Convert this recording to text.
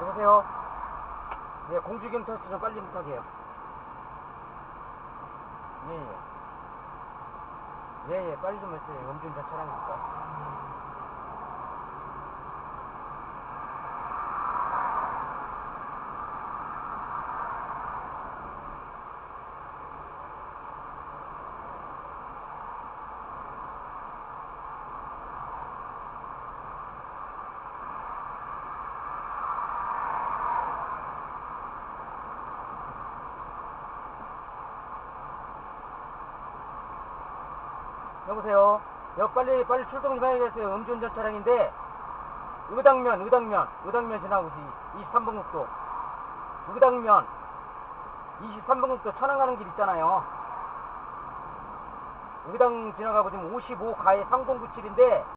여보세요? 네, 공주경찰서 좀 빨리 부탁해요. 예, 예. 예, 예, 빨리 좀 해주세요. 음주운전 차량이니까. 여보세요? 여 빨리 빨리 출동 좀 해야겠어요. 음주운전 차량인데 의당면 의당면 의당면 지나고 23번 국도 의당면 23번 국도 천안 가는 길 있잖아요. 의당 지나가고 지금 55가에 3097인데